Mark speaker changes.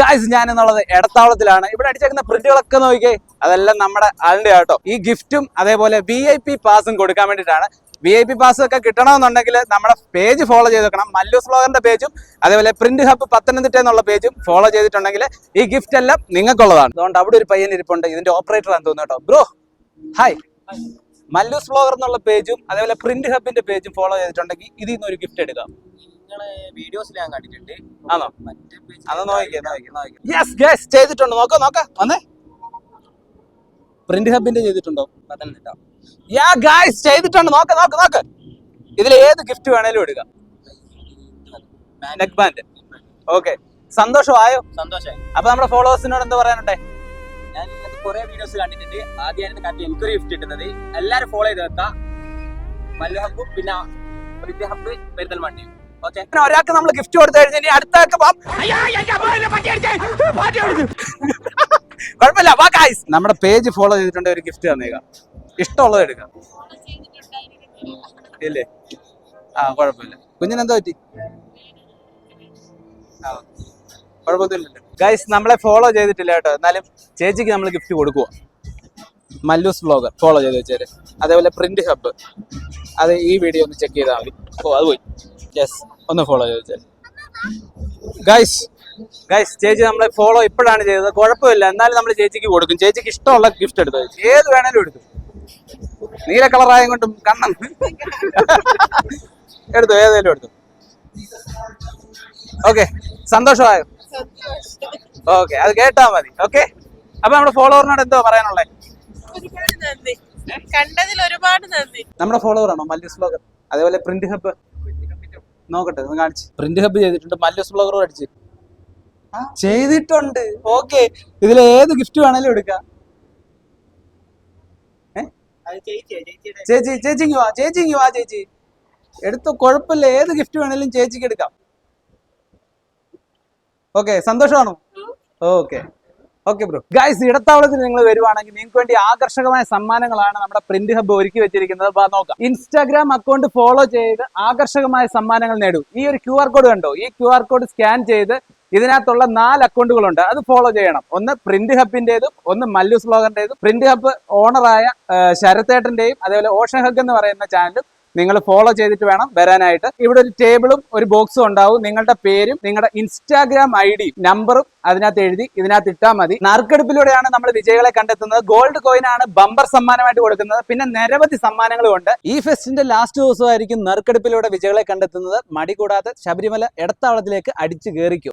Speaker 1: Guys ഞാൻ എന്നുള്ളത് എടത്താവളത്തിലാണ്. ഇവിടെ അടിച്ചേക്കുന്ന പ്രിന്റുകളൊക്കെ നോക്കിക്കേ. അതെല്ലാം നമ്മുടെ ആളുടെ ആട്ടോ. ഈ ഗിഫ്റ്റും അതേപോലെ വി ഐ പി പാസും കൊടുക്കാൻ വേണ്ടിയിട്ടാണ്. വി ഐ പി പാസ് ഒക്കെ കിട്ടണമെന്നുണ്ടെങ്കിൽ നമ്മുടെ പേജ് ഫോളോ ചെയ്ത് വെക്കണം മല്ലു വ്ളോഗറിന്റെ പേജും അതേപോലെ പ്രിന്റ് ഹബ് പത്തനംതിട്ട എന്നുള്ള പേജും ഫോളോ ചെയ്തിട്ടുണ്ടെങ്കിൽ ഈ ഗിഫ്റ്റ് എല്ലാം നിങ്ങൾക്കുള്ളതാണ്. അതുകൊണ്ട് അവിടെ ഒരു പയ്യൻ ഇരിപ്പുണ്ട്. ഇതിന്റെ ഓപ്പറേറ്റർ ആണെന്ന് തോന്നുന്നു കേട്ടോ. ബ്രോ ഹായ് മല്ലു ഫ്ലോഗർ എന്നുള്ള പേജും അതേപോലെ പ്രിന്റ് ഹബിന്റെ പേജും ഫോളോ ചെയ്തിട്ടുണ്ടെങ്കിൽ ഇതിൽ നിന്ന് ഒരു ഗിഫ്റ്റ് എടുക്കാം.
Speaker 2: വീഡിയോസിൽ ഞാൻ കണ്ടിട്ടുണ്ട്.
Speaker 1: ആണോ? അത് നോക്കിക്കേ യെസ് ഗൈസ് ചെയ്തിട്ടുണ്ട്? നോക്കാം നോക്കാം. വന്നേ. പ്രിന്റ് ഹബിന്റെ ചെയ്തിട്ടുണ്ടോ?
Speaker 2: പത്തനംതിട്ട
Speaker 1: യാ ഗൈസ് ചെയ്തിട്ടുണ്ട്. നോക്ക് നോക്ക് നോക്ക്. ഇതിൽ ഏത് ഗിഫ്റ്റ് വേണേലും എടുക്കാം നെക്ക് ബാൻഡ് ഓക്കെ സന്തോഷമായോ?
Speaker 2: സന്തോഷമായി.
Speaker 1: അപ്പൊ നമ്മുടെ ഫോളോവേഴ്സിനോട് എന്താ പറയാനുണ്ടേ?
Speaker 2: ഞാൻ കുറെ വീഡിയോസ് കണ്ടിട്ടുണ്ട്. ആദ്യമായിട്ട് കണ്ട് എനിക്കൊരു ഗിഫ്റ്റ് കിട്ടുന്നത്. എല്ലാരും ഫോളോ ചെയ്ത് വെക്കാം. മല്ലു ഹബ്ബും പിന്നെ ഹബ്ബ് പെരുന്തൽമണ്ണയും.
Speaker 1: ഒരാൾക്ക് നമ്മൾ ഗിഫ്റ്റ് കൊടുത്തു കഴിഞ്ഞാൽ ഇനി അടുത്ത. കുഴപ്പമില്ല. വാ ഗായ്സ് നമ്മുടെ പേജ് ഫോളോ ചെയ്തിട്ടുണ്ട്. ഒരു ഗിഫ്റ്റ് തന്നേക്കാം. ഇഷ്ടമുള്ളത് എടുക്കാം. ഇല്ലേ? ആ കുഴപ്പമില്ല. കുഞ്ഞിനെന്താ പറ്റി? ആ കുഴപ്പമൊന്നുമില്ലല്ലോ. ഗൈസ് നമ്മളെ ഫോളോ ചെയ്തിട്ടില്ല കേട്ടോ. എന്നാലും ചേച്ചിക്ക് നമ്മൾ ഗിഫ്റ്റ് കൊടുക്കുക മല്ലൂസ് ബ്ലോഗർ ഫോളോ ചെയ്ത് വെച്ചേര്. അതേപോലെ പ്രിന്റ് ഹബ്ബ് അത് ഈ വീഡിയോ ഒന്ന് ചെക്ക് ചെയ്താൽ മതി. ഓ അത് പോയി. യെസ് ഒന്ന് ഫോളോ ചോദിച്ചാൽ ഗൈസ് ഗൈസ് ചേച്ചി നമ്മളെ ഫോളോ ഇപ്പോഴാണ് ചെയ്തത്. കുഴപ്പമില്ല. എന്നാലും നമ്മൾ ചേച്ചിക്ക് കൊടുക്കും. ചേച്ചിക്ക് ഇഷ്ടമുള്ള ഗിഫ്റ്റ് എടുത്തു ഏത് വേണേലും എടുക്കും. നീല കളറായ കൊണ്ടും കണ്ണൻ. എടുത്തു? ഏതേലും എടുത്തു? ഓക്കെ സന്തോഷമായോ? ഓക്കെ അത് കേട്ടാ മതി. ഓക്കെ അപ്പൊ നമ്മുടെ ഫോളോവറിനോട് എന്തോ പറയാനുള്ളത്
Speaker 3: ഒരുപാട് നന്ദി. കണ്ടതിൽ ഒരുപാട് നന്ദി.
Speaker 1: നമ്മുടെ ഫോളോവർ ആണോ മല്ലൂസ് ബ്ലോഗർ. അതേപോലെ പ്രിന്റ് ഹബ്ബ് നോക്കട്ടെ ഒന്ന് കാണിച്ച്. പ്രിന്റ് ഹബ്ബ് ചെയ്തിട്ടുണ്ട്. മല്ലൂസ് ബ്ലോഗർ അടിച്ച്. ചെയ്തിട്ടുണ്ട്. ഓക്കെ. ഇതിൽ ഏത് ഗിഫ്റ്റ് വേണേലും എടുക്കാം. ചേച്ചി ചേച്ചി ചേച്ചിക്ക് വാ ചേച്ചിക്ക് വാ ചേച്ചി. എടുത്തു കുഴപ്പമില്ല. ഏത് ഗിഫ്റ്റ് വേണേലും ചേച്ചിക്ക് എടുക്കാം. ഓക്കെ സന്തോഷമാണോ? ഓക്കെ. ഓക്കെ ബ്രോ ഗൈസ് ഇടത്താവളത്തിൽ നിങ്ങൾ വരുവാണെങ്കിൽ നിങ്ങൾക്ക് വേണ്ടി ആകർഷകമായ സമ്മാനങ്ങളാണ് നമ്മുടെ പ്രിന്റ് ഹബ്ബ് ഒരുക്കി വെച്ചിരിക്കുന്നത്. നോക്കാം. ഇൻസ്റ്റാഗ്രാം അക്കൗണ്ട് ഫോളോ ചെയ്ത് ആകർഷകമായ സമ്മാനങ്ങൾ നേടൂ. ഈ ഒരു ക്യു കോഡ് കണ്ടോ? ഈ ക്യു കോഡ് സ്കാൻ ചെയ്ത് ഇതിനകത്തുള്ള നാല് അക്കൗണ്ടുകളുണ്ട് അത് ഫോളോ ചെയ്യണം. ഒന്ന് പ്രിന്റ് ഹബിന്റേതും ഒന്ന് മല്ലൂസ് ബ്ലോഗറിന്റേതും പ്രിന്റ് ഹബ് ഓണറായ ശരത്തേട്ടന്റെയും അതേപോലെ ഓഷൻ ഹഗ് എന്ന് പറയുന്ന ചാനലും നിങ്ങൾ ഫോളോ ചെയ്തിട്ട് വേണം വരാനായിട്ട്. ഇവിടെ ഒരു ടേബിളും ഒരു ബോക്സും ഉണ്ടാവും. നിങ്ങളുടെ പേരും നിങ്ങളുടെ ഇൻസ്റ്റാഗ്രാം ഐ ഡി നമ്പറും അതിനകത്ത് എഴുതി ഇതിനകത്ത് ഇട്ടാൽ മതി. നറുക്കെടുപ്പിലൂടെയാണ് നമ്മൾ വിജയികളെ കണ്ടെത്തുന്നത്. ഗോൾഡ് കോയിൻ ആണ് ബമ്പർ സമ്മാനമായിട്ട് കൊടുക്കുന്നത്. പിന്നെ നിരവധി സമ്മാനങ്ങളും ഉണ്ട്. ഈ ഫെസ്റ്റിന്റെ ലാസ്റ്റ് ദിവസമായിരിക്കും നറുക്കെടുപ്പിലൂടെ വിജയികളെ കണ്ടെത്തുന്നത്. മടി കൂടാതെ ശബരിമല എടത്താവളത്തിലേക്ക് അടിച്ചു കയറിക്കും